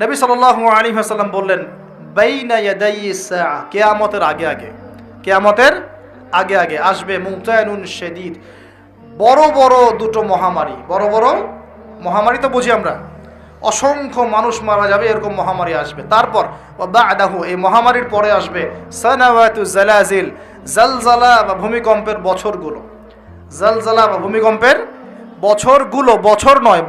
নবী সাল আলী হাসাল্লাম বললেন কেয়ামতের আগে আগে, কেয়ামতের আগে আগে আসবে মুতায়নুন শেদিদ। বড় বড় দুটো মহামারী, বড় বড় মহামারী তো বুঝি আমরা। অসংখ্য মানুষ মারা যাবে, এরকম মহামারী আসবে। তারপর বাদাহু, এই মহামারীর পরে আসবে জালাজিল বা ভূমিকম্পের বছরগুলো। জালজালা বা ভূমিকম্পের বছরগুলো, বছর নয়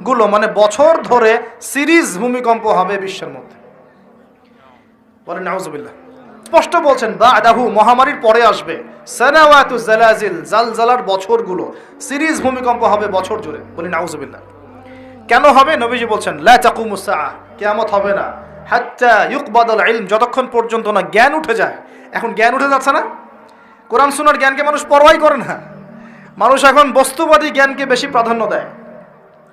বছরগুলো মানে বছর ধরে সিরিজ ভূমিকম্প হবে বিশ্বের মধ্যে। বলেন, নাউজুবিল্লাহ। স্পষ্ট বলছেন বা আদাহু মহামারীর পরে আসবে। সানাওয়াতু জালাজিল, জালজালার বছরগুলো। সিরিজ ভূমিকম্প হবে বছর জুড়ে। বলি নাউজুবিল্লাহ। কেন হবে? নবীজি বলছেন, লা তাকুমুস সাআ, কিয়ামত হবে না। হাত্তা ইউকবাদাল ইলম, যতক্ষণ পর্যন্ত না জ্ঞান উঠে যায়। এখন জ্ঞান উঠে যাচ্ছে না? কোরআন সুনার জ্ঞানকে মানুষ পরোয়াই করে না। মানুষ এখন বস্তুবাদী জ্ঞানকে বেশি প্রাধান্য দেয়।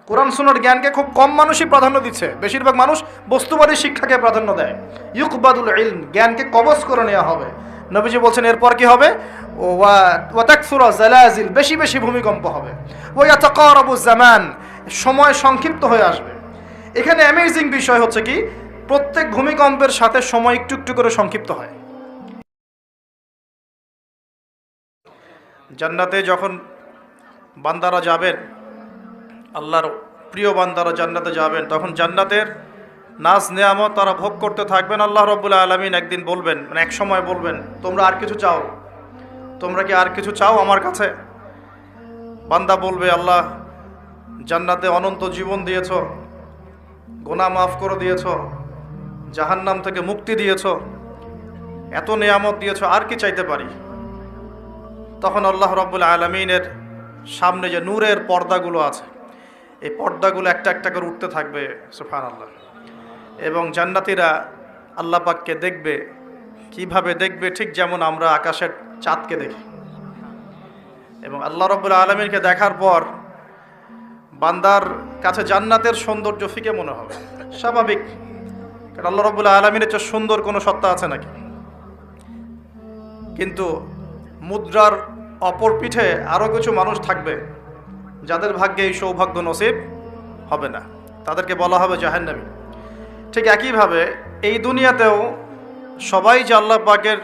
কোরআন সুনার জ্ঞানকে খুব কম মানুষই প্রাধান্য দিচ্ছে। বেশিরভাগ মানুষ বস্তুবাদী শিক্ষাকে প্রাধান্য দেয়। ইউকবাদুল ইলম, জ্ঞানকে কবজ করে নেওয়া হবে। নবীজি বলছেন, এরপর কি হবে? জালাজিল বেশি বেশি ভূমিকম্প হবে। ওয়াতাকারাবু জামান সময় সংক্ষিপ্ত হয়ে আসবে। এখানে অ্যামেজিং বিষয় হচ্ছে কি, প্রত্যেক ভূমিকম্পের সাথে সময় একটু একটু করে সংক্ষিপ্ত হয়। জান্নাতে যখন বান্দারা যাবেন, আল্লাহর প্রিয় বান্দারা জান্নাতে যাবেন। তখন জান্নাতের নাচ নেয়ামত তারা ভোগ করতে থাকবেন। আল্লাহ রব্বুল্লাহ আলমিন একদিন বলবেন মানে এক সময় বলবেন, তোমরা আর কিছু চাও? তোমরা কি আর কিছু চাও আমার কাছে? বান্দা বলবে, আল্লাহ, জান্নাতে অনন্ত জীবন দিয়েছ, গোনা মাফ করে দিয়েছ, জাহান্নাম থেকে মুক্তি দিয়েছ, এত নেয়ামত দিয়েছ, আর কি চাইতে পারি? তখন আল্লাহ রব্বুল আলমিনের সামনে যে নূরের পর্দাগুলো আছে এই পর্দাগুলো একটা একটা করে উঠতে থাকবে সুফান আল্লাহ এবং জান্নাতিরা আল্লাহ পাককে দেখবে, কীভাবে দেখবে, ঠিক যেমন আমরা আকাশের চাঁদকে দেখি। এবং আল্লাহ রব্বুল আলমিনকে দেখার পর বান্দার কাছে জান্নাতের সৌন্দর্য ফিকে মনে হবে। স্বাভাবিক। কারণ আল্লাহ রব্বুল আলমিনের চেয়ে সুন্দর কোনো সত্তা আছে নাকি? কিন্তু মুদ্রার অপর পিঠে আরও কিছু মানুষ থাকবে যাদের ভাগ্যে এই সৌভাগ্য নসিব হবে না। তাদেরকে বলা হবে জাহান্নামী। ঠিক একইভাবে এই দুনিয়াতেও সবাই যে আল্লাহ পাকের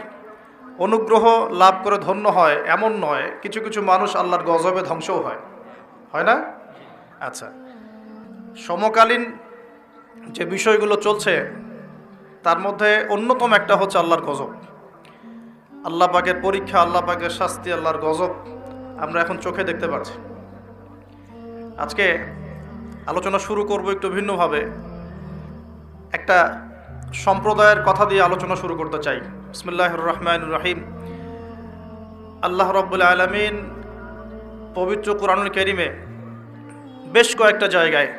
অনুগ্রহ লাভ করে ধন্য হয়, এমন নয়, কিছু কিছু মানুষ আল্লাহর গজবে ধ্বংসও হয়। হয় না? আচ্ছা। সমকালীন যে বিষয়গুলো চলছে, তার মধ্যে অন্যতম একটা হচ্ছে আল্লাহর গজব। আল্লাহ পাকের পরীক্ষা, আল্লাহ পাকের শাস্তি, আল্লাহর গজব আমরা এখন চোখে দেখতে পাচ্ছি। আজকে আলোচনা শুরু করব একটু ভিন্নভাবে। একটা সম্প্রদায়ের কথা দিয়ে আলোচনা শুরু করতে চাই। বিসমুল্লাহ রহমান রহিম। আল্লাহ রব্বুল আলমিন পবিত্র কোরআনুল কেরিমে বেশ কয়েকটা জায়গায়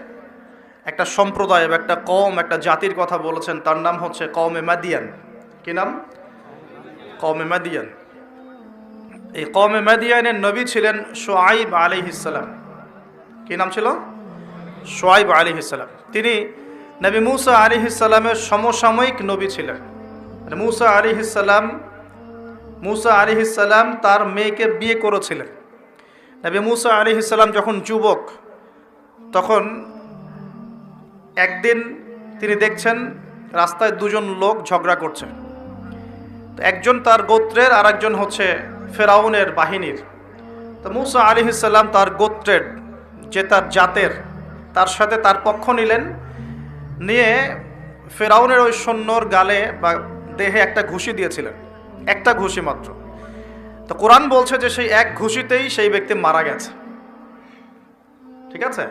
একটা সম্প্রদায় বা একটা কম একটা জাতির কথা বলেছেন। তার নাম হচ্ছে কমে মাদিয়ান। কি নাম? কমে মাদিয়ান। এই কমে মাদিয়ানের নবী ছিলেন সোয়াইব আলিহিসাল্লাম কি নাম ছিল? সোয়াইব আলিহিসাল্লাম তিনি নবী মুসা আলিহিসাল্লামের সমসাময়িক নবী ছিলেন। মানে মুসা আলিহিসাল্লাম মুসা আলিহিসাল্লাম তার মেয়েকে বিয়ে করেছিলেন। নবী মুসা আলিহিসাল্লাম যখন যুবক, তখন একদিন তিনি দেখছেন রাস্তায় দুজন লোক ঝগড়া করছে। তো একজন তার গোত্রের আর একজন হচ্ছে ফেরাউনের বাহিনীর। তো মুসা আলী ইসাল্লাম তার গোত্রের যে তার জাতের, তার সাথে তার পক্ষ নিলেন, নিয়ে ফেরাউনের ওই সৈন্যর গালে বা দেহে একটা ঘুষি দিয়েছিলেন। একটা ঘুষি মাত্র। তো কোরআন বলছে যে সেই এক ঘুষিতেই সেই ব্যক্তি মারা গেছে। ঠিক আছে?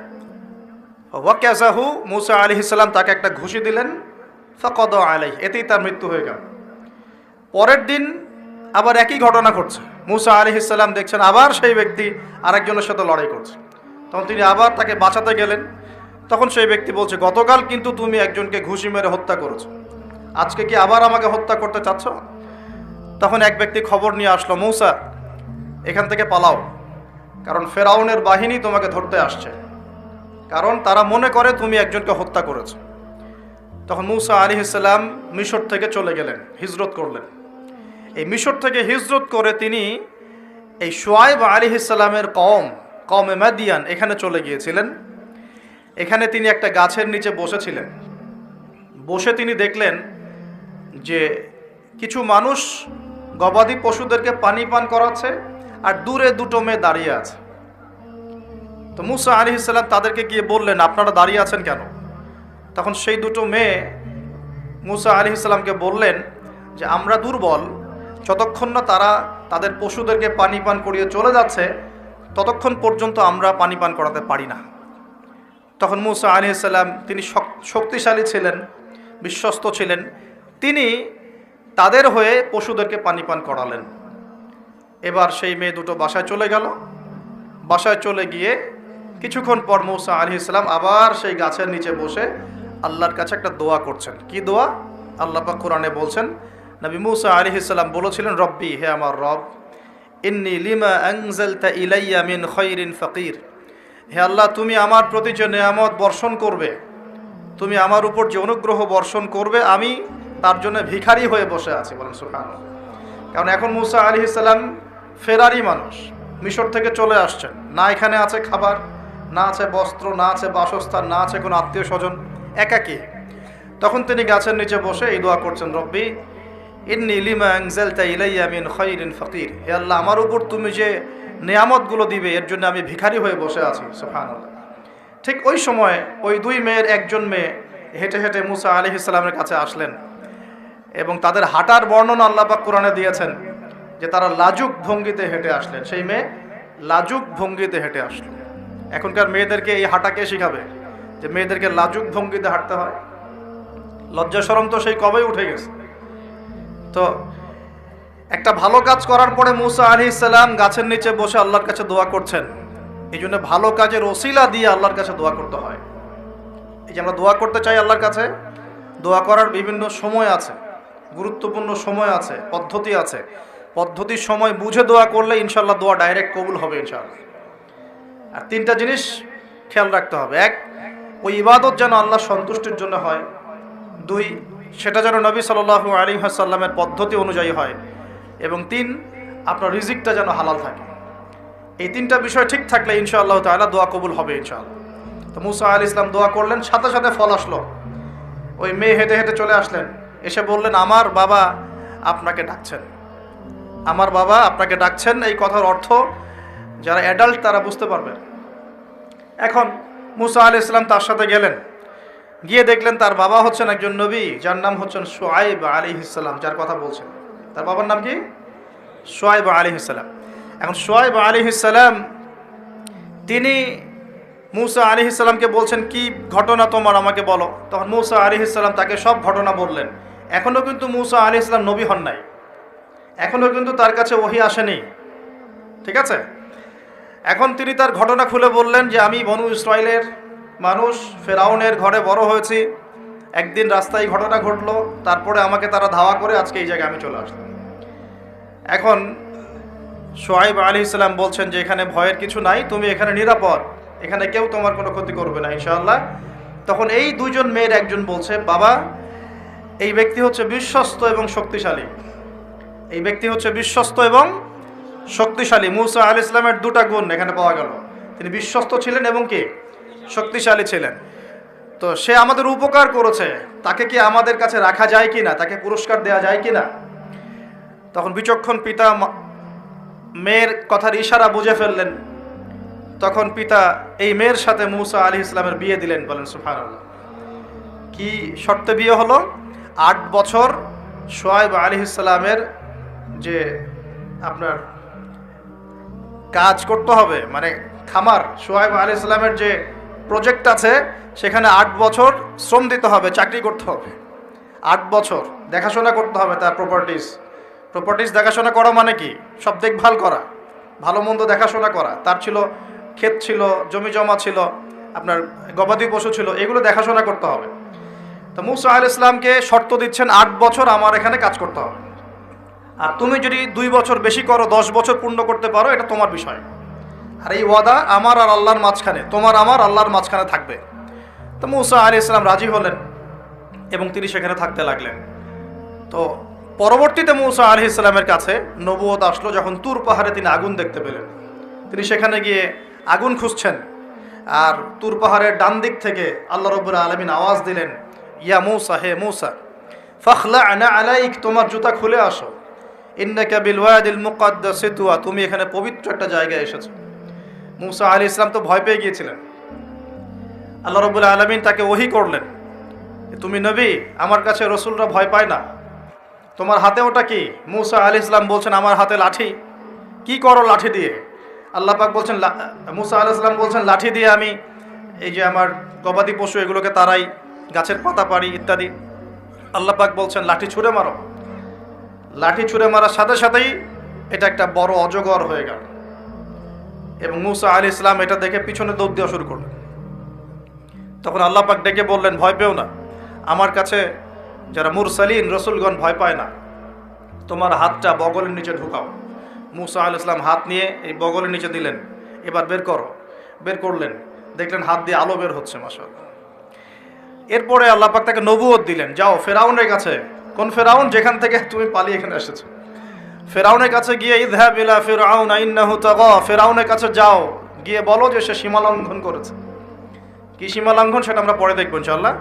ওয়াকাজাহু মুসা আলি ইসলাম তাকে একটা ঘুষি দিলেন, ফকদ আলাই এতেই তার মৃত্যু হয়ে গেল। পরের দিন আবার একই ঘটনা ঘটছে। মুসা আলি ইসলাম দেখছেন আবার সেই ব্যক্তি আরেকজনের সাথে লড়াই করছে। তখন তিনি আবার তাকে বাঁচাতে গেলেন। তখন সেই ব্যক্তি বলছে, গতকাল কিন্তু তুমি একজনকে ঘুষি মেরে হত্যা করেছ। আজকে কি আবার আমাকে হত্যা করতে চাচ্ছ? তখন এক ব্যক্তি খবর নিয়ে আসলো, মৌসা, এখান থেকে পালাও। কারণ ফেরাউনের বাহিনী তোমাকে ধরতে আসছে। কারণ তারা মনে করে তুমি একজনকে হত্যা করেছ। তখন মুসা আলী ইসলাম মিশর থেকে চলে গেলেন, হিজরত করলেন। এই মিশর থেকে হিজরত করে তিনি এই সোয়াইব আলী ইসলামের কম কম এমাদিয়ান এখানে চলে গিয়েছিলেন। এখানে তিনি একটা গাছের নিচে বসেছিলেন। বসে তিনি দেখলেন যে কিছু মানুষ গবাদি পশুদেরকে পানি পান করাচ্ছে আর দূরে দুটো মেয়ে দাঁড়িয়ে আছে। তো মুসা আলি ইসলাম তাদেরকে গিয়ে বললেন, আপনারা দাঁড়িয়ে আছেন কেন? তখন সেই দুটো মেয়ে মুসা আলি ইসলামকে বললেন যে, আমরা দুর্বল, যতক্ষণ না তারা তাদের পশুদেরকে পানি পান করিয়ে চলে যাচ্ছে ততক্ষণ পর্যন্ত আমরা পানি পান করাতে পারি না। তখন মুসা আলি ইসলাম তিনি শক- শক্তিশালী ছিলেন, বিশ্বস্ত ছিলেন। তিনি তাদের হয়ে পশুদেরকে পানি পান করালেন। এবার সেই মেয়ে দুটো বাসায় চলে গেল। বাসায় চলে গিয়ে কিছুক্ষণ পর মৌসা আলি ইসলাম আবার সেই গাছের নিচে বসে আল্লাহর কাছে একটা দোয়া করছেন। কি দোয়া? আল্লাহ কোরআনে বলছেন, নবী মুসা আলি ইসলাম বলেছিলেন, রব্বি, হে আমার রব ইন্নি লিমা আনজালতা ইলাইয়া মিন খৈরিন ফকির। হে আল্লাহ, তুমি আমার প্রতি যে নেয়ামত বর্ষণ করবে, তুমি আমার উপর যে অনুগ্রহ বর্ষণ করবে, আমি তার জন্য ভিখারি হয়ে বসে আছি বলেন সুখান কারণ এখন মুসা আলি ইসলাম ফেরারি মানুষ, মিশর থেকে চলে আসছেন। না এখানে আছে খাবার, না আছে বস্ত্র, না আছে বাসস্থান, না আছে কোনো আত্মীয় স্বজন, একাকী। তখন তিনি গাছের নিচে বসে এই দোয়া করছেন, রব্বি ইন্নি লিমা ইলাইয়া মিন খাইরিন ফকির। হে আল্লাহ, আমার উপর তুমি যে নেয়ামতগুলো দিবে, এর জন্য আমি ভিখারি হয়ে বসে আছি ঠিক ওই সময় ওই দুই মেয়ের একজন মেয়ে হেঁটে হেঁটে মুসা আলি ইসলামের কাছে আসলেন এবং তাদের হাঁটার বর্ণনা আল্লাপাক কোরআনে দিয়েছেন যে তারা লাজুক ভঙ্গিতে হেঁটে আসলেন। সেই মেয়ে লাজুক ভঙ্গিতে হেঁটে আসলো। এখনকার মেয়েদেরকে এই হাঁটাকে শিখাবে? যে মেয়েদেরকে লাজুক ভঙ্গিতে হাঁটতে হয়? লজ্জা সরম তো সেই কবেই উঠে গেছে। তো একটা ভালো কাজ করার পরে মুসা আলি ইসলাম গাছের নিচে বসে আল্লাহর কাছে দোয়া করছেন। এই জন্য ভালো কাজের ওসিলা দিয়ে আল্লাহর কাছে দোয়া করতে হয়। এই যে আমরা দোয়া করতে চাই আল্লাহর কাছে, দোয়া করার বিভিন্ন সময় আছে, গুরুত্বপূর্ণ সময় আছে, পদ্ধতি আছে। পদ্ধতির সময় বুঝে দোয়া করলে ইনশাল্লাহ দোয়া ডাইরেক্ট কবুল হবে ইনশাল্লাহ আর তিনটা জিনিস খেয়াল রাখতে হবে। এক, ওই ইবাদত যেন আল্লাহ সন্তুষ্টির জন্য হয়। দুই সেটা যেন নবী সাল্লাল্লাহু আলী সাল্লামের পদ্ধতি অনুযায়ী হয় এবং তিন, আপনার রিজিকটা যেন হালাল থাকে। এই তিনটা বিষয় ঠিক থাকলে ইনশাআল্লাহ তাআলা দোয়া কবুল হবে ইনশাআল্লাহ। তো মুসা আল ইসলাম দোয়া করলেন, সাথে সাথে ফল আসলো। ওই মেয়ে হেঁটে হেঁটে চলে আসলেন, এসে বললেন, আমার বাবা আপনাকে ডাকছেন। আমার বাবা আপনাকে ডাকছেন, এই কথার অর্থ যারা অ্যাডাল্ট তারা বুঝতে পারবেন। এখন মুসা আল ইসলাম তার সাথে গেলেন। গিয়ে দেখলেন তার বাবা হচ্ছেন একজন নবী, যার নাম হচ্ছেন সোয়াইব আলী ইসলাম যার কথা বলছেন। তার বাবার নাম কি? সোয়াইব আলী ইসলাম এখন সোয়াইব আলী ইসলাম তিনি মুসা আলী ইসলামকে বলছেন, কি ঘটনা তোমার? আমাকে বলো। তখন মুসা আলী ইসলাম তাকে সব ঘটনা বললেন। এখনও কিন্তু মুসা আলী ইসলাম নবী হন নাই। এখনও কিন্তু তার কাছে ওহি আসেনি। ঠিক আছে? এখন তিনি তার ঘটনা খুলে বললেন যে, আমি বনু ইসরায়েলের মানুষ ফেরাউনের ঘরে বড় হয়েছি। একদিন রাস্তায় ঘটনা ঘটলো, তারপরে আমাকে তারা ধাওয়া করে আজকে এই জায়গায় আমি চলে আসলাম। এখন সোহাইব আলী ইসলাম বলছেন যে, এখানে ভয়ের কিছু নাই, তুমি এখানে নিরাপদ। এখানে কেউ তোমার কোনো ক্ষতি করবে না, ইনশাআল্লাহ। তখন এই দুইজন মেয়ের একজন বলছে, বাবা, এই ব্যক্তি হচ্ছে বিশ্বস্ত এবং শক্তিশালী। এই ব্যক্তি হচ্ছে বিশ্বস্ত এবং শক্তিশালী। মুসা আল ইসলামের দুটা গুণ এখানে পাওয়া গেল। তিনি বিশ্বস্ত ছিলেন এবং কি? শক্তিশালী ছিলেন। তো সে আমাদের উপকার করেছে। তাকে কি আমাদের কাছে রাখা যায় কি না তাকে পুরস্কার দেওয়া যায় কি না তখন বিচক্ষণ পিতা মেয়ের কথার ইশারা বুঝে ফেললেন। তখন পিতা এই মেয়ের সাথে মুসা আলী ইসলামের বিয়ে দিলেন, বলেন সুফান কি শর্তে বিয়ে হলো? আট বছর সোয়াইব আলী ইসলামের যে আপনার কাজ করতে হবে মানে খামার সোহাইব আলী ইসলামের যে প্রজেক্ট আছে, সেখানে আট বছর শ্রম দিতে হবে, চাকরি করতে হবে। আট বছর, দেখাশোনা করতে হবে তার প্রপার্টিস প্রপার্টিস দেখাশোনা করা মানে কি? সব দেখভাল করা, ভালো মন্দ দেখাশোনা করা। তার ছিল ক্ষেত ছিল, জমি জমা ছিল, আপনার গবাদি পশু ছিল, এগুলো দেখাশোনা করতে হবে। তো মুসা আল ইসলামকে শর্ত দিচ্ছেন, আট বছর আমার এখানে কাজ করতে হবে। আর তুমি যদি দুই বছর বেশি করো, দশ বছর পূর্ণ করতে পারো, এটা তোমার বিষয়। আর এই ওয়াদা আমার আর আল্লাহর মাঝখানে, তোমার আমার আল্লাহর মাঝখানে থাকবে। তো মুসা আলী ইসলাম রাজি হলেন এবং তিনি সেখানে থাকতে লাগলেন। তো পরবর্তীতে মুসা আলি ইসলামের কাছে নবুয়ত আসলো যখন তুর পাহাড়ে তিনি আগুন দেখতে পেলেন। তিনি সেখানে গিয়ে আগুন খুঁজছেন আর তুর পাহাড়ের ডান দিক থেকে আল্লাহ রব্বুর আলমিন আওয়াজ দিলেন, ইয়া মৌসা, হে মৌসা ফখলা আনা আলাইক, তোমার জুতা খুলে আসো। ইন্নাকা বিল ওয়াদিল মুকাদ্দাস, তুয়া, তুমি এখানে পবিত্র একটা জায়গায় এসেছ। মুসা আলী ইসলাম তো ভয় পেয়ে গিয়েছিলেন। আল্লাহ রবুল্লা আলমিন তাকে ওহি করলেন তুমি নবী, আমার কাছে রসুলরা ভয় পায় না। তোমার হাতে ওটা কি? মুসা আলী ইসলাম বলছেন, আমার হাতে লাঠি। কি করো লাঠি দিয়ে? আল্লাহ পাক বলছেন মুসা আলী ইসলাম বলছেন, লাঠি দিয়ে আমি এই যে আমার গবাদি পশু এগুলোকে তারাই, গাছের পাতা পাড়ি, ইত্যাদি। আল্লাহ পাক বলছেন, লাঠি ছুঁড়ে মারো। লাঠি ছুঁড়ে মারার সাথে সাথেই এটা একটা বড় অজগর হয়ে গেল। এবং মুসা আলী ইসলাম এটা দেখে পিছনে দৌড় দেওয়া শুরু করলেন। তখন আল্লাহ পাক ডেকে বললেন, ভয় পেও না। আমার কাছে যারা মুরসালিন, রসুলগণ ভয় পায় না। তোমার হাতটা বগলের নিচে ঢুকাও। মুসা আল ইসলাম হাত নিয়ে এই বগলের নিচে দিলেন। এবার বের করো। বের করলেন। দেখলেন হাত দিয়ে আলো বের হচ্ছে মাসাল এরপরে আল্লাহ পাক তাকে নবুয়ত দিলেন, যাও, ফেরাউনের কাছে। কোন ফেরাউন? যেখান থেকে তুমি পালিয়ে এখানে এসেছ। ফেরাউনের কাছে গিয়ে ইদহাব ইলা ফিরআউন, ইন্নাহু ফেরাউনের কাছে যাও, গিয়ে বলো যে সে সীমা লঙ্ঘন করেছে। কি সীমা লঙ্ঘন সেটা আমরা পরে দেখব ইনশাল্লাহ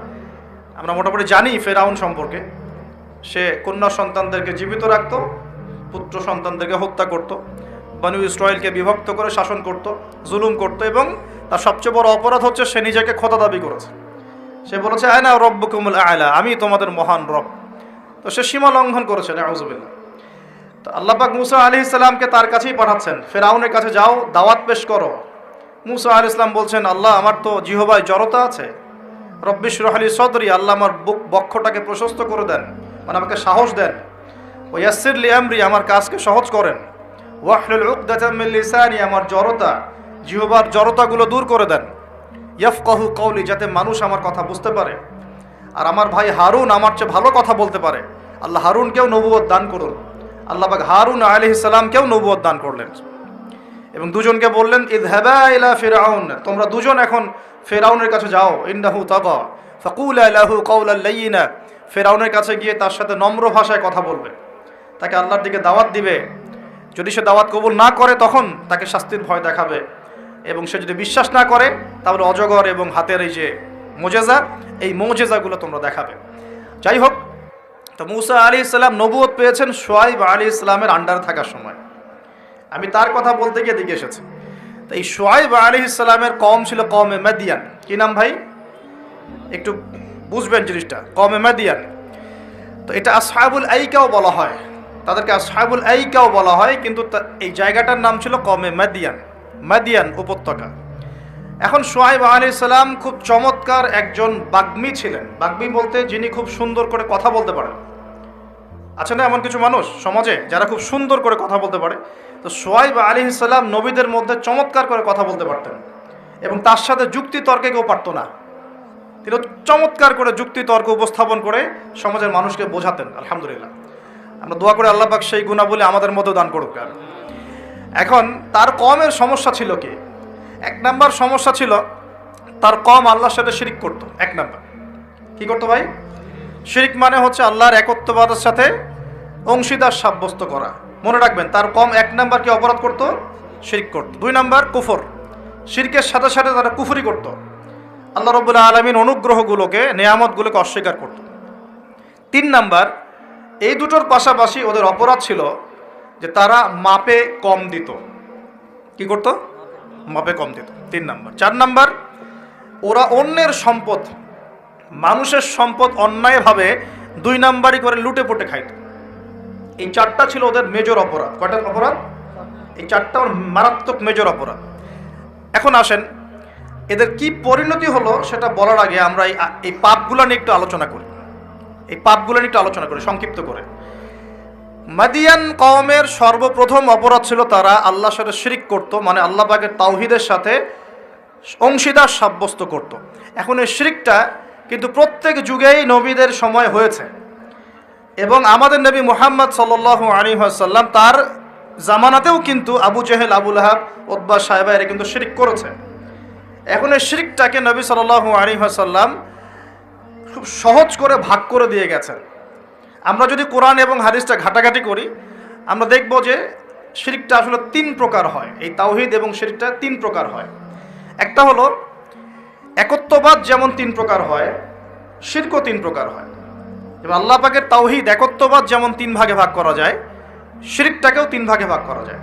আমরা মোটামুটি জানি ফেরাউন সম্পর্কে। সে কন্যা সন্তানদেরকে জীবিত রাখত, পুত্র সন্তানদেরকে হত্যা করত, বানু ইসরায়েলকে বিভক্ত করে শাসন করত, জুলুম করত এবং তার সবচেয়ে বড় অপরাধ হচ্ছে সে নিজেকে ক্ষতা দাবি করেছে। সে বলেছে আয়না রব্বকুমুল আয়লা আমি তোমাদের মহান রব। তো সে সীমা লঙ্ঘন করেছে, নাউজুবিল্লাহ। তো আল্লাপাক মুসা আলি ইসলামকে তার কাছেই পাঠাচ্ছেন। ফেরাউনের কাছে যাও, দাওয়াত পেশ করো। মুসা আলি ইসলাম বলছেন, আল্লাহ, আমার তো জিহবায় জড়তা আছে। রব্বিশ রহালি সদরি, আল্লাহ আমার বুক, বক্ষটাকে প্রশস্ত করে দেন মানে আমাকে সাহস দেন। ও ইয়াসির লিয়ামরি আমার কাজকে সহজ করেন। ওয়াহলুল উকদাতামিল লিসানি, আমার জড়তা, জিহবার জড়তাগুলো দূর করে দেন। ইয়াফকাহু কওলি, যাতে মানুষ আমার কথা বুঝতে পারে। আর আমার ভাই হারুন আমার চেয়ে ভালো কথা বলতে পারে। আল্লাহ হারুনকেও নবুয়ত দান করুন। আল্লাহ পাক হারুন আলাইহিস সালামকেও নবুয়ত দান করলেন। এবং দুজনকে বললেন ইদহাবা ইলা ফেরাউন তোমরা দুজন এখন ফেরাউনের কাছে যাও, ইন্নাহু তাগা। ফাকুল লাহু কাওলাল লাইয়িনা ফেরাউনের কাছে গিয়ে তার সাথে নম্র ভাষায় কথা বলবে। তাকে আল্লাহর দিকে দাওয়াত দিবে। যদি সে দাওয়াত কবুল না করে, তখন তাকে শাস্তির ভয় দেখাবে। এবং সে যদি বিশ্বাস না করে, তাহলে অজগর এবং হাতের এই যে মোজেজা, এই মোজেজাগুলো তোমরা দেখাবে। যাই হোক তো মুসা আলী ইসলাম নবুয়ত পেয়েছেন সোয়াইব আলী ইসলামের আন্ডার থাকার সময়। আমি তার কথা বলতে গিয়ে দিকে এসেছি। তো এই সোয়াইব আলী ইসলামের কম ছিল কমে মেদিয়ান। কি নাম ভাই? একটু বুঝবেন জিনিসটা। কমে মেদিয়ান। তো এটা আসহাবুল আইকাও বলা হয়। তাদেরকে আসহাবুল আইকাও বলা হয়, কিন্তু এই জায়গাটার নাম ছিল কমে মেদিয়ান। মেদিয়ান উপত্যকা। এখন সোহাইব আলী সালাম খুব চমৎকার একজন বাগ্মী ছিলেন। বাগ্মী বলতে যিনি খুব সুন্দর করে কথা বলতে পারেন। আছে না, এমন কিছু মানুষ সমাজে যারা খুব সুন্দর করে কথা বলতে পারে? তো সোহাইব আলী সালাম নবীদের মধ্যে চমৎকার করে কথা বলতে পারতেন। এবং তার সাথে যুক্তি তর্কে কেউ পারতো না। তিনি চমৎকার করে যুক্তি তর্ক উপস্থাপন করে সমাজের মানুষকে বোঝাতেন, আলহামদুলিল্লাহ। আমরা দোয়া করে আল্লাহ সেই গুণাবলী আমাদের মধ্যেও দান করুক। এখন তার কমের সমস্যা ছিল কি? এক নাম্বার সমস্যা ছিল তার কম আল্লাহর সাথে শিরিক করত, এক নাম্বার। কি করতো ভাই? শিরিক মানে হচ্ছে আল্লাহর একত্ববাদের সাথে অংশীদার সাব্যস্ত করা। মনে রাখবেন, তার কম এক নাম্বার কি অপরাধ করতো? শিরিক করতো। দুই নাম্বার, কুফর। শিরকের সাথে সাথে তারা কুফরি করতো। আল্লাহ রবুল্লাহ আলমিন অনুগ্রহগুলোকে, নেয়ামতগুলোকে অস্বীকার করত। তিন নাম্বার, এই দুটোর পাশাপাশি ওদের অপরাধ ছিল যে তারা মাপে কম দিত। কি করত? মাপে কম দিত। তিন নাম্বার। চার নাম্বার, ওরা অন্যের সম্পদ, মানুষের সম্পদ অন্যায়ভাবে দুই নাম্বারই করে লুটে পুটে খাইত। এই চারটা ছিল ওদের মেজর অপরাধ। কয়টা অপরাধ? এই চারটা ওর মারাত্মক মেজর অপরাধ। এখন আসেন, এদের কি পরিণতি হলো সেটা বলার আগে আমরা এই এই পাপগুলো নিয়ে একটু আলোচনা করি। এই পাপগুলো নিয়ে একটু আলোচনা করি, সংক্ষিপ্ত করে। মাদিয়ান কওমের সর্বপ্রথম অপরাধ ছিল তারা আল্লাহর সাথে শিরিক করত মানে আল্লাহ পাকের তাওহিদের সাথে অংশীদার সাব্যস্ত করত। এখন এই শিরিকটা কিন্তু প্রত্যেক যুগেই নবীদের সময় হয়েছে। এবং আমাদের নবী মোহাম্মদ সাল্লাহ আলী সাল্লাম তার জামানাতেও কিন্তু আবু জেহেল আবুল আহাব ওদ্বা সাহেবা এরা কিন্তু শিরিক করেছে। এখন এই শিরিকটাকে নবী সাল্লাহ আলী সাল্লাম খুব সহজ করে ভাগ করে দিয়ে গেছেন। আমরা যদি কোরআন এবং হাদিসটা ঘাটাঘাটি করি, আমরা দেখব যে শিরিকটা আসলে তিন প্রকার হয়। এই তাওহিদ এবং শিরিকটা তিন প্রকার হয়। একটা হলো, একত্ববাদ যেমন তিন প্রকার হয়, শিরকও তিন প্রকার হয়। এবং আল্লাহ পাকের তাওহিদ একত্ববাদ যেমন তিন ভাগে ভাগ করা যায়, শিরিকটাকেও তিন ভাগে ভাগ করা যায়।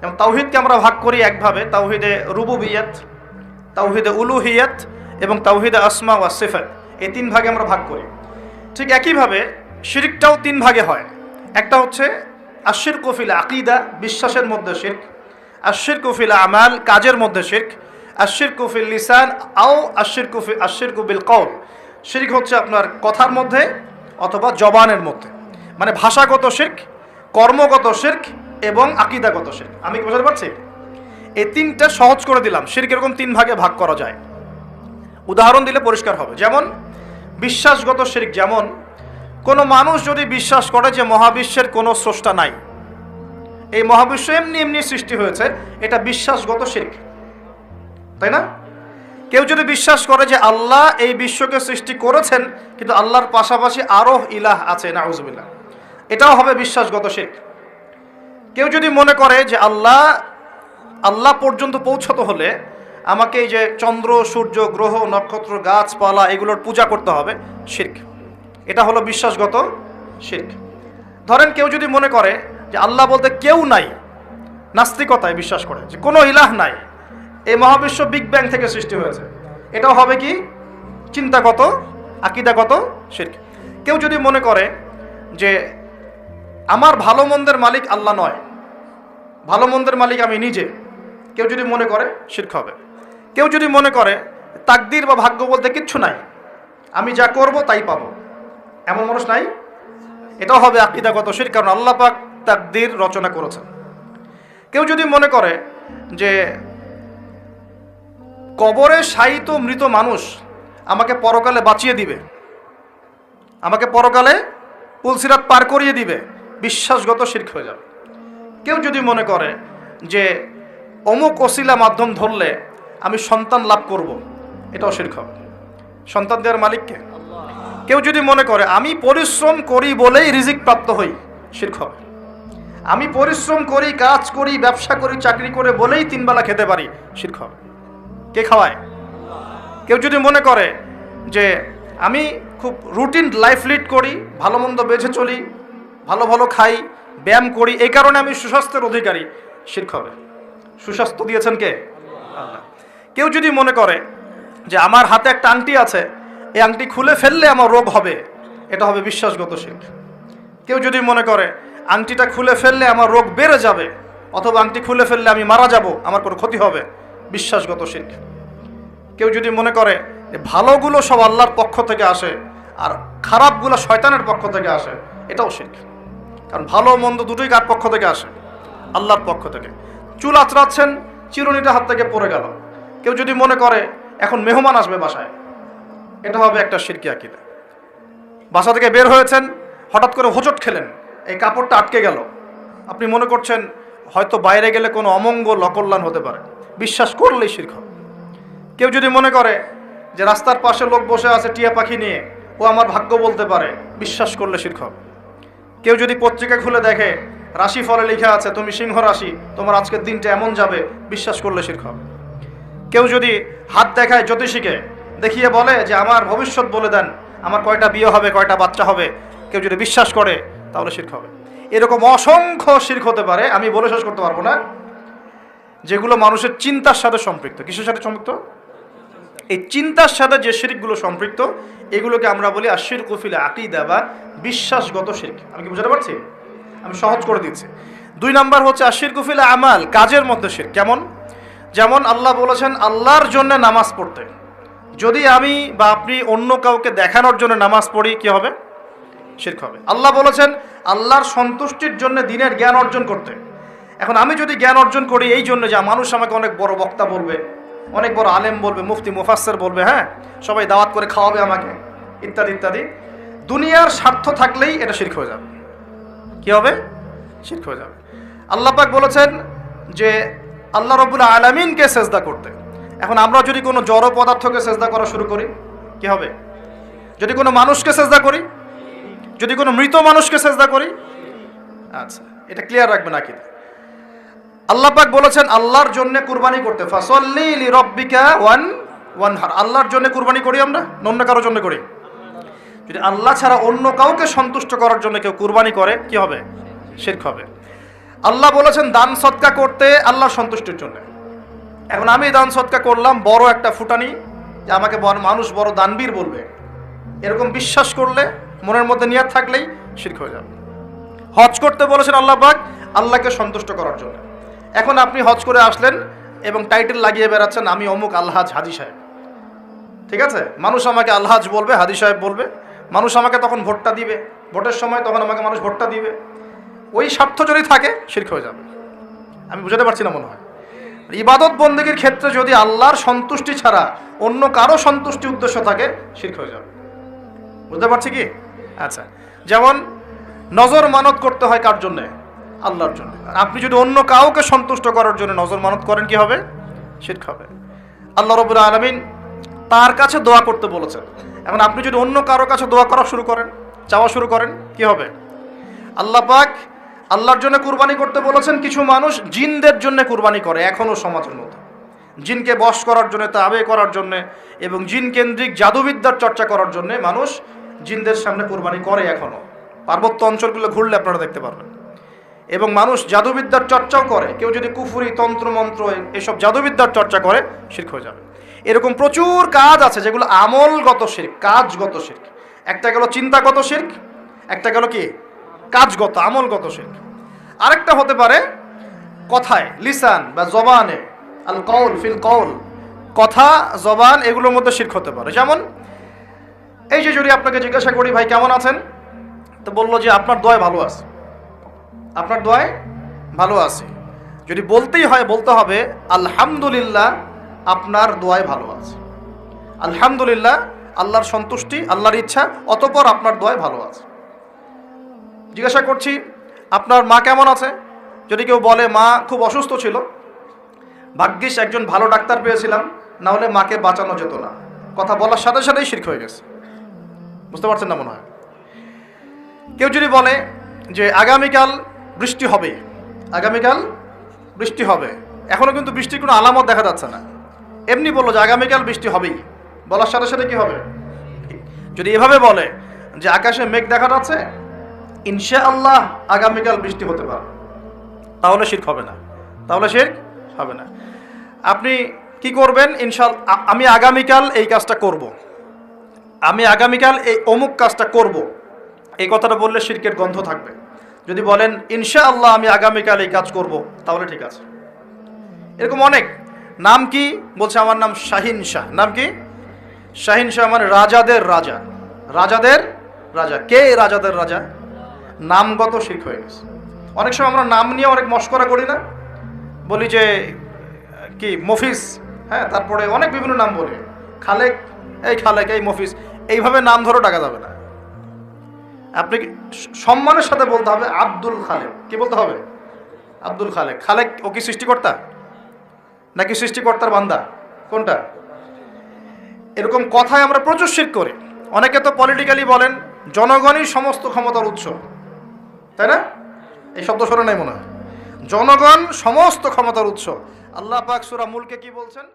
যেমন তাওহিদকে আমরা ভাগ করি একভাবে, তাওহিদে রুবুবিয়াত, তাওহিদে উলুহিয়াত এবং তাওহিদে আসমা ওয়া সিফাত। এই তিন ভাগে আমরা ভাগ করি। ঠিক একইভাবে শিরিকটাও তিন ভাগে হয়। একটা হচ্ছে আশির কফিল আকিদা, বিশ্বাসের মধ্যে শির্ক। আশির কফিল আমাল, কাজের মধ্যে শির্ক। আশির কফিল লিসান, আও আশির কফি আশির কবিল কৌল শির্ক হচ্ছে আপনার কথার মধ্যে অথবা জবানের মধ্যে। মানে ভাষাগত শির্ক, কর্মগত শির্ক এবং আকিদাগত শির্ক। আমি কি বোঝাতে পারছি? এই তিনটা সহজ করে দিলাম। শির্ক এরকম তিন ভাগে ভাগ করা যায়। উদাহরণ দিলে পরিষ্কার হবে। যেমন, বিশ্বাসগত শির্ক যেমন কোনো মানুষ যদি বিশ্বাস করে যে মহাবিশ্বের কোনো স্রষ্টা নাই, এই মহাবিশ্ব এমনি এমনি সৃষ্টি হয়েছে, এটা বিশ্বাসগত শির্ক, তাই না? কেউ যদি বিশ্বাস করে যে আল্লাহ এই বিশ্বকে সৃষ্টি করেছেন, কিন্তু আল্লাহর পাশাপাশি আরও ইলাহ আছে, নাউজুবিল্লাহ। এটাও হবে বিশ্বাসগত শির্ক। কেউ যদি মনে করে যে আল্লাহ আল্লাহ পর্যন্ত পৌঁছতে হলে আমাকে এই যে চন্দ্র, সূর্য, গ্রহ, নক্ষত্র, গাছপালা, এগুলোর পূজা করতে হবে, শির্ক। এটা হলো বিশ্বাসগত শির্ক। ধরেন কেউ যদি মনে করে যে আল্লাহ বলতে কেউ নাই, নাস্তিকতায় বিশ্বাস করে, যে কোনো ইলাহ নাই, এই মহাবিশ্ব বিগ ব্যাং থেকে সৃষ্টি হয়েছে। এটাও হবে কি? চিন্তাগত, আকিদাগত শির্ক। কেউ যদি মনে করে যে আমার ভালো মন্দের মালিক আল্লাহ নয়, ভালো মন্দের মালিক আমি নিজে, কেউ যদি মনে করে শির্ক হবে। কেউ যদি মনে করে তাকদির বা ভাগ্য বলতে কিচ্ছু নাই, আমি যা করব তাই পাবো। এমন মানুষ নাই। এটাও হবে আকিদাগত শির, কারণ আল্লাহ পাক তাকদির রচনা করেছেন। কেউ যদি মনে করে যে কবরে শায়িত মৃত মানুষ আমাকে পরকালে বাঁচিয়ে দিবে, আমাকে পরকালে পুলসিরাত পার করিয়ে দিবে, বিশ্বাসগত শির্ক হয়ে যাবে। কেউ যদি মনে করে যে অমুক অশিলা মাধ্যম ধরলে আমি সন্তান লাভ করব, এটাও শির্ক হবে। সন্তান দেওয়ার মালিককে কেউ যদি মনে করে, আমি পরিশ্রম করি বলেই রিজিক প্রাপ্ত হই শির্ক হবে। আমি পরিশ্রম করি, কাজ করি, ব্যবসা করি, চাকরি করে বলেই তিনবেলা খেতে পারি শির্ক হবে। কে খাওয়ায়? কেউ যদি মনে করে যে, আমি খুব রুটিন লাইফ লিড করি, ভালো মন্দ বেছে চলি, ভালো ভালো খাই, ব্যায়াম করি, এই কারণে আমি সুস্বাস্থ্যের অধিকারী শির্ক হবে। সুস্বাস্থ্য দিয়েছেন কে? কেউ যদি মনে করে যে, আমার হাতে একটা আংটি আছে এই আংটি খুলে ফেললে আমার রোগ হবে। এটা হবে বিশ্বাসগত শির্ক কেউ যদি মনে করে, আংটিটা খুলে ফেললে আমার রোগ বেড়ে যাবে, অথবা আংটি খুলে ফেললে আমি মারা যাব, আমার কোনো ক্ষতি হবে। বিশ্বাসগত শির্ক কেউ যদি মনে করে ভালোগুলো সব আল্লাহর পক্ষ থেকে আসে, আর খারাপগুলো শয়তানের পক্ষ থেকে আসে, এটাও শির্ক কারণ ভালো মন্দ দুটোই কার পক্ষ থেকে আসে? আল্লাহর পক্ষ থেকে। চুল আঁচড়াচ্ছেন, চিরুনিটা হাত থেকে পড়ে গেল। কেউ যদি মনে করে, এখন মেহমান আসবে বাসায় এটা হবে একটা শিরকি আকিদা। বাসা থেকে বের হয়েছেন, হঠাৎ করে হোঁচট খেলেন, এই কাপড়টা আটকে গেল। আপনি মনে করছেন হয়তো বাইরে গেলে কোনো অমঙ্গল, অকল্যাণ হতে পারে। বিশ্বাস করলেই শির্ক কেউ যদি মনে করে যে রাস্তার পাশে লোক বসে আছে টিয়া পাখি নিয়ে, ও আমার ভাগ্য বলতে পারে, বিশ্বাস করলে শির্ক কেউ যদি পত্রিকা খুলে দেখে রাশি ফলে লেখা আছে, তুমি সিংহ রাশি, তোমার আজকের দিনটা এমন যাবে বিশ্বাস করলে শির্ক কেউ যদি হাত দেখায় জ্যোতিষীকে দেখিয়ে বলে যে, আমার ভবিষ্যৎ বলে দেন। আমার কয়টা বিয়ে হবে, কয়টা বাচ্চা হবে। কেউ যদি বিশ্বাস করে, তাহলে শির্ক হবে। এরকম অসংখ্য শির্ক হতে পারে, আমি বলে শেষ করতে পারব না, যেগুলো মানুষের চিন্তার সাথে সম্পৃক্ত। কিসের সাথে সম্পৃক্ত? এই চিন্তার সাথে যে শিরিকগুলো সম্পৃক্ত, এগুলোকে আমরা বলি আশির কফিল আকিদা বা বিশ্বাসগত শির্ক। আমি কি বুঝাতে পারছি? আমি সহজ করে দিচ্ছি। দুই নাম্বার হচ্ছে আশির কফিল আমাল, কাজের মধ্যে শির কেমন? যেমন আল্লাহ বলেছেন, আল্লাহর জন্য নামাজ পড়তে। যদি আমি বা আপনি অন্য কাউকে দেখানোর জন্য নামাজ পড়ি, কি হবে? শির্ক হবে। আল্লাহ বলেছেন, আল্লাহর সন্তুষ্টির জন্য দিনের জ্ঞান অর্জন করতে। এখন আমি যদি জ্ঞান অর্জন করি, এই জন্য যে মানুষ আমাকে অনেক বড় বক্তা বলবে, অনেক বড় আলেম বলবে, মুফতি, মুফাসসের বলবে হ্যাঁ? সবাই দাওয়াত করে খাওয়াবে আমাকে, ইত্যাদি ইত্যাদি। দুনিয়ার স্বার্থ থাকলেই এটা শির্ক হয়ে যাবে। কি হবে? শির্ক হয়ে যাবে। আল্লাহ পাক বলেছেন যে, আল্লাহ রবুল আলমিনকে সেজদা করতে। এখন আমরা যদি কোনো জড় পদার্থকে সেজদা করা শুরু করি, কি হবে? যদি কোনো মানুষকে সেজদা করি, যদি কোনো মৃত মানুষকে সেজদা করি আচ্ছা এটা ক্লিয়ার রাখবেন আকিদ। আল্লাহ পাক বলেছেন, আল্লাহর জন্য কুরবানি করতে। ফাসল্লি লি রব্বিকা ওয়ান ওয়ান হার আল্লাহর জন্য কুরবানি করি আমরা? অন্য কারোর জন্য করি? যদি আল্লাহ ছাড়া অন্য কাউকে সন্তুষ্ট করার জন্য কেউ কুরবানি করে, কি হবে? শিরক হবে। আল্লাহ বলেছেন, দান সৎকা করতে আল্লাহ সন্তুষ্টির জন্য। এখন আমি দান সৎকা করলাম, বড় একটা ফুটানি, যে আমাকে মানুষ, বড় দানবীর বলবে। এরকম বিশ্বাস করলে, মনের মধ্যে নিয়াত থাকলেই শিরক হয়ে যাবে। হজ করতে বলেছেন আল্লাহ পাক, আল্লাহকে সন্তুষ্ট করার জন্য। এখন আপনি হজ করে আসলেন এবং টাইটেল লাগিয়ে বেড়াচ্ছেন, আমি অমুক আল্লাহাজ হাজি সাহেব। ঠিক আছে? মানুষ আমাকে আল্লাহাজ বলবে হাদি সাহেব বলবে। মানুষ আমাকে তখন ভোটটা দিবে। ভোটের সময় তখন আমাকে মানুষ ভোটটা দিবে। ওই স্বার্থ যদি থাকে, শির্ক হয়ে যাবে। আমি বুঝাতে পারছি না মনে হয়। ইবাদত বন্দীগীর ক্ষেত্রে যদি আল্লাহর সন্তুষ্টি ছাড়া অন্য কারও সন্তুষ্টি উদ্দেশ্য থাকে, শির্ক হয়ে যাবে। বুঝতে পারছি কি? আচ্ছা যেমন নজর মানত করতে হয় কার জন্যে? আল্লাহর জন্য। আপনি যদি অন্য কাউকে সন্তুষ্ট করার জন্য নজর মানত করেন, কি হবে? শির্ক হবে। আল্লাহ রবুল আলমিন তার কাছে দোয়া করতে বলেছেন। এখন আপনি যদি অন্য কারও কাছে দোয়া করা শুরু করেন, চাওয়া শুরু করেন, কি হবে? আল্লাহ পাক আল্লাহর জন্য কুরবানি করতে বলেছেন, কিছু মানুষ জিনদের জন্য কুরবানি করে, এখনও সমাজের মধ্যে জিনকে বশ করার জন্য, তাবে করার জন্য এবং জিন কেন্দ্রিক জাদুবিদ্যার চর্চা করার জন্য মানুষ জিনদের সামনে কুরবানি করে এখনও। পার্বত্য অঞ্চলগুলো ঘুরলে আপনারা দেখতে পারবেন। এবং মানুষ জাদুবিদ্যার চর্চাও করে। কেউ যদি কুফুরি, তন্ত্র, মন্ত্র, এসব জাদুবিদ্যার চর্চা করে, শির্ক হয়ে যাবে। এরকম প্রচুর কাজ আছে যেগুলো আমলগত শির্ক, কাজগত শির্ক। একটা গেল চিন্তাগত শির্ক, একটা গেল কি? কাজগত, আমলগত শির্ক। আরেকটা হতে পারে কথায়, লিসান বা জবানে, আল কৌল ফিল কৌল কথা, জবান, এগুলোর মধ্যে শির্ক হতে পারে। যেমন, এই যে যদি আপনাকে জিজ্ঞাসা করি, ভাই, কেমন আছেন? তো বলল যে, আপনার দয় ভালো আছে। আপনার দোয়ায় ভালো আছে। যদি বলতেই হয়, বলতে হবে, আলহামদুলিল্লাহ, আপনার দোয়ায় ভালো আছে। আলহামদুলিল্লাহ, আল্লাহর সন্তুষ্টি, আল্লাহর ইচ্ছা, অতপর আপনার দোয়ায় ভালো আছে। জিজ্ঞাসা করছি, আপনার মা কেমন আছে? যদি কেউ বলে, মা খুব অসুস্থ ছিল। ভাগ্যিস একজন ভালো ডাক্তার পেয়েছিলাম, না হলে মাকে বাঁচানো যেত না। কথা বলার সাথে সাথেই শির্ক হয়ে গেছে। বুঝতে পারছেন না মনে হয়? কেউ যদি বলে যে, আগামীকাল বৃষ্টি হবে। আগামীকাল বৃষ্টি হবে। এখনও কিন্তু বৃষ্টির কোনো আলামত দেখা যাচ্ছে না। এমনি বলল যে, আগামীকাল বৃষ্টি হবেই। বলার সাথে সাথে কি হবে? যদি এভাবে বলে যে, আকাশে মেঘ দেখা যাচ্ছে ইনশা আল্লাহ আগামীকাল বৃষ্টি হতে পারে। তাহলে শির্ক হবে না। তাহলে শির্ক হবে না। আপনি কি করবেন? ইনশাল আমি আগামীকাল এই কাজটা করব। আমি আগামীকাল এই অমুক কাজটা করব। এই কথাটা বললে শির্কের গন্ধ থাকবে। যদি বলেন ইনশা আল্লাহ আমি আগামীকাল এই কাজ করব, তাহলে ঠিক আছে। এরকম অনেক। নাম কি? বলছে আমার নাম শাহিন শাহ। নাম কি? শাহিন শাহ মানে রাজাদের রাজা। রাজাদের রাজা। কে রাজাদের রাজা? নামগত শিখ হয়ে গেছে। অনেক সময় আমরা নাম নিয়ে অনেক মস্করা করি না। বলি যে, কি, মফিস হ্যাঁ তারপরে অনেক বিভিন্ন নাম বলি। খালেক, এই খালেক, এই মফিস, এইভাবে নাম ধরে ডাকা যাবে না। আপনি সম্মানের সাথে বলতে হবে আব্দুল খালেক। কি বলতে হবে? আব্দুল খালেক। খালেক, ও কি সৃষ্টিকর্তা? নাকি সৃষ্টিকর্তার বান্দা? কোনটা? এরকম কথায় আমরা প্রচুর শির করি। অনেকে তো পলিটিক্যালি বলেন, জনগণই সমস্ত ক্ষমতার উৎস। তাই না? এই শব্দ শোনা নাই মনে হয়। জনগণ সমস্ত ক্ষমতার উৎস। আল্লাহ পাক সুরা মুলকে কি বলছেন?